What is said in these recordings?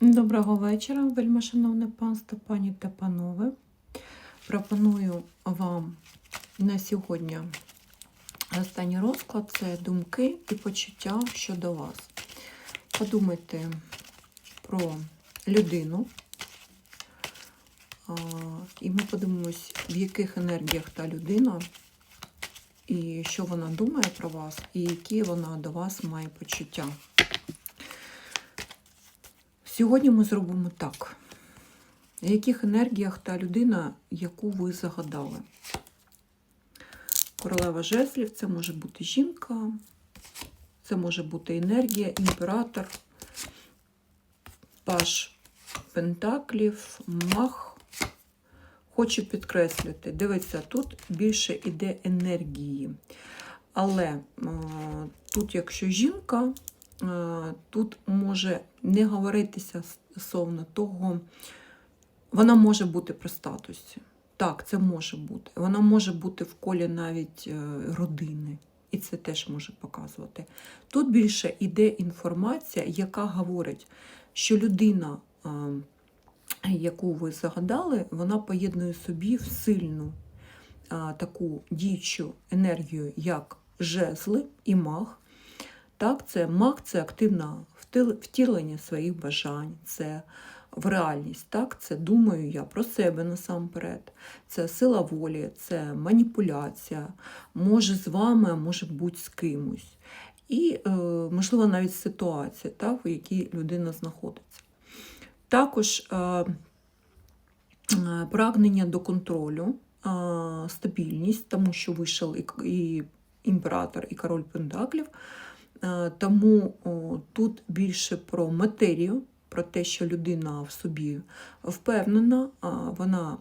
Доброго вечора, вельмишановне панство, пані та панове. Пропоную вам на сьогодні останній розклад це думки і почуття щодо вас. Подумайте про людину, і ми подивимось, в яких енергіях та людина, і що вона думає про вас, і які вона до вас має почуття. Сьогодні ми зробимо так. В яких енергіях та людина, яку ви загадали? Королева жезлів це може бути жінка, це може бути енергія, імператор, паш пентаклів, мах. Хочу підкреслити, дивіться, тут більше йде енергії. Але а, тут, якщо жінка, тут може не говоритися стосовно того, вона може бути при статусі. Так, це може бути. Вона може бути в колі навіть е, родини. І це теж може показувати. Тут більше йде інформація, яка говорить, що людина, яку ви загадали, вона поєднує собі в сильну таку діючу енергію, як жезли і маг. Так, це маг це активне втілення своїх бажань, це в реальність. Так, це думаю я про себе насамперед. Це сила волі, це маніпуляція, може з вами, а може бути з кимось. І, е, можливо, навіть ситуація, так, в якій людина знаходиться. Також е, е, прагнення до контролю, стабільність, тому що вийшов і імператор, і король Пентаклів. Е, Тому тут більше про матерію, про те, що людина в собі впевнена, вона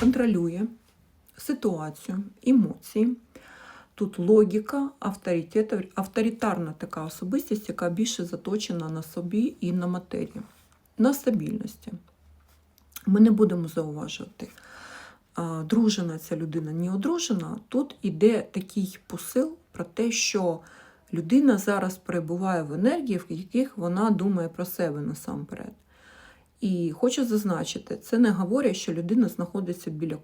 контролює ситуацію, емоції. Тут логіка, авторитет, авторитарна така особистість, яка більше заточена на собі і на матерію, на стабільності. Ми не будемо зауважувати дружина ця людина, не одружена, тут іде такий посил про те, що людина зараз перебуває в енергіях, в яких вона думає про себе насамперед. І хочу зазначити, це не говорить, що людина знаходиться біля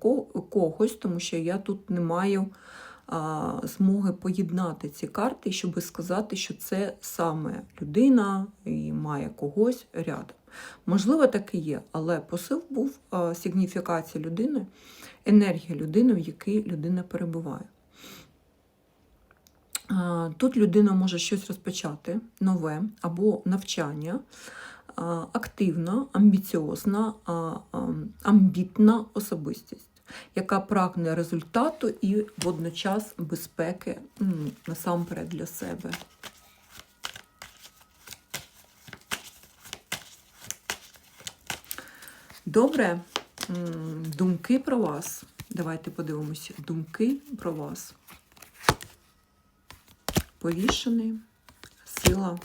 когось, тому що я тут не маю змоги поєднати ці карти, щоб сказати, що це саме людина і має когось рядом. Можливо, так і є, але посил був а, сигніфікація людини, енергія людини, в якій людина перебуває. Тут людина може щось розпочати нове або навчання, активна, амбіціозна, амбітна особистість, яка прагне результату і водночас безпеки насамперед для себе. Добре, думки про вас. Давайте подивимося. Думки про вас. Повішений, сила,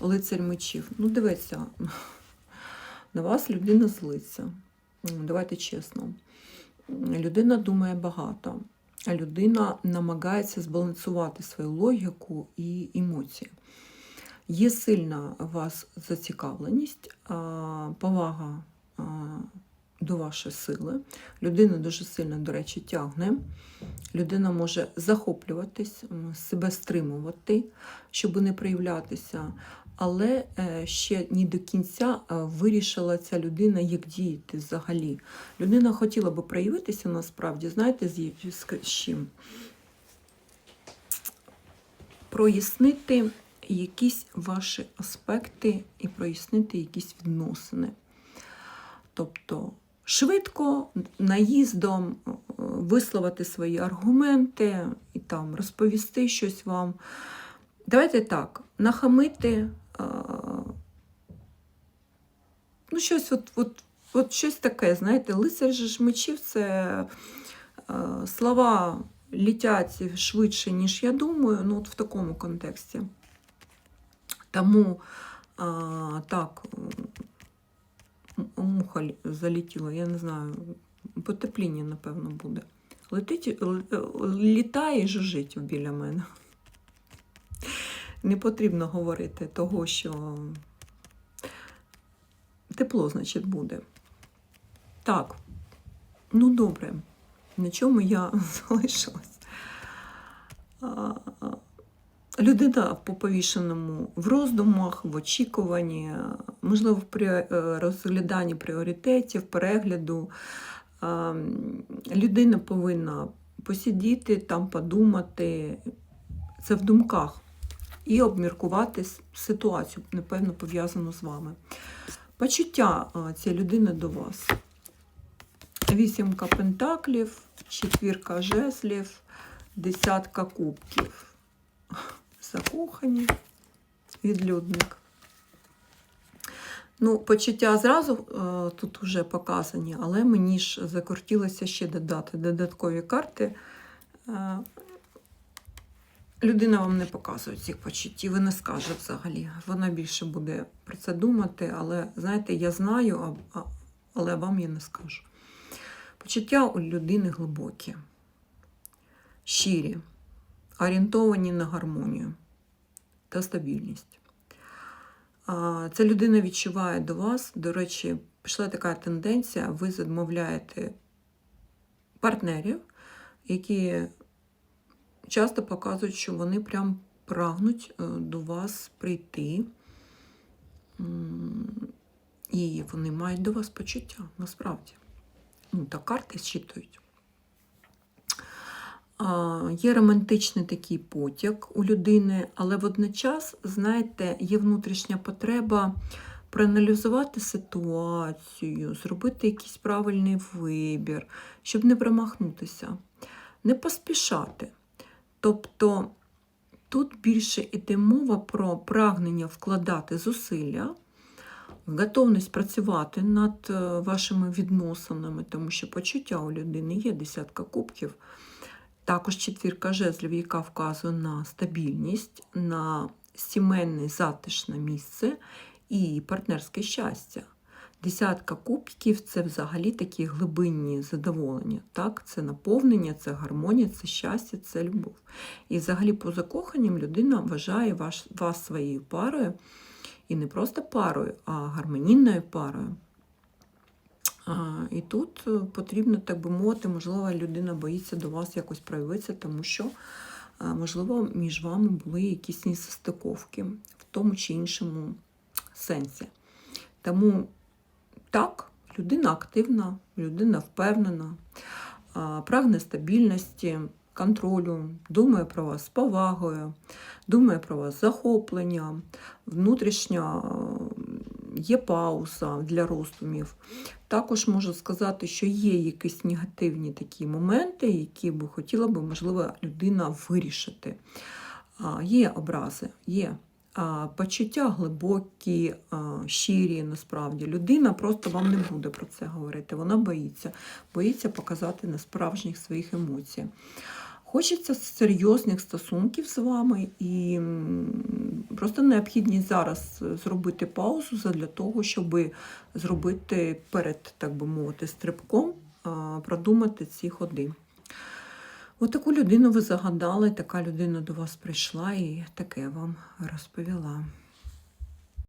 лицарь мечів. Ну, дивіться, на вас людина злиться. Давайте чесно. Людина думає багато, а людина намагається збалансувати свою логіку і емоції. Є сильна у вас зацікавленість, повага до вашої сили. Людина дуже сильно, до речі, тягне. Людина може захоплюватись, себе стримувати, щоб не проявлятися. Але е, ще ні до кінця е, вирішила ця людина, як діяти взагалі. Людина хотіла би проявитися насправді, знаєте, з, чим? Прояснити якісь ваші аспекти і прояснити якісь відносини. Тобто швидко, наїздом е, висловити свої аргументи і там розповісти щось вам. Давайте так, нахамити, е, ну, щось от, от, от щось таке, знаєте, лицар ж мечів це е, слова літять швидше, ніж я думаю, ну от в такому контексті. Тому а, так, муха залетіла, я не знаю, потепління, напевно, буде. Летить, літає і жужить біля мене. Не потрібно говорити того, що тепло, значить, буде. Так, ну добре, на чому я залишилась? Людина в поповішеному в роздумах, в очікуванні, можливо, в е, розгляданні пріоритетів, перегляду. Людина повинна посидіти, там подумати, це в думках, і обміркувати ситуацію, напевно, пов'язану з вами. Почуття цієї людини до вас. Вісімка пентаклів, четвірка жезлів, десятка кубків. Закохані, відлюдник. Ну, почуття зразу е, тут вже показані, але мені ж закортілося ще додати додаткові карти. Е, людина вам не показує цих почуттів і не скаже взагалі. Вона більше буде про це думати, але знаєте, я знаю, але вам я не скажу. Почуття у людини глибокі, щирі, орієнтовані на гармонію та стабільність. Ця людина відчуває до вас, до речі, пішла така тенденція, ви замовляєте партнерів, які часто показують, що вони прям прагнуть е, до вас прийти. І вони мають до вас почуття, насправді. Ну, так карти зчитують. Є романтичний такий потяг у людини, але водночас, знаєте, є внутрішня потреба проаналізувати ситуацію, зробити якийсь правильний вибір, щоб не промахнутися, не поспішати. Тобто тут більше йде мова про прагнення вкладати зусилля, готовність працювати над е, вашими відносинами, тому що почуття у людини є десятка кубків. Також четвірка жезлів, яка вказує на стабільність, на сімейне затишне місце і партнерське щастя. Десятка кубків це взагалі такі глибинні задоволення. Так? Це наповнення, це гармонія, це щастя, це любов. І взагалі по закоханням людина вважає ваш, вас своєю парою, і не просто парою, а гармонійною парою. І тут е, потрібно, так би мовити, можливо, людина боїться до вас якось проявитися, тому що, можливо, між вами були якісь несостиковки в тому чи іншому сенсі. Тому так, людина активна, людина впевнена, прагне стабільності, контролю, думає про вас з повагою, думає про вас з захопленням, внутрішня е, є пауза для роздумів. Також можу сказати, що є якісь негативні такі моменти, які би хотіла би, можливо, людина вирішити. Є образи, є почуття глибокі, щирі, насправді. Людина просто вам не буде про це говорити. Вона боїться, боїться показати на справжніх своїх емоцій. Хочеться серйозних стосунків з вами, і просто необхідність зараз зробити паузу для того, щоб зробити перед, так би мовити, стрибком, продумати ці ходи. Отаку людину ви загадали, така людина до вас прийшла і таке вам розповіла.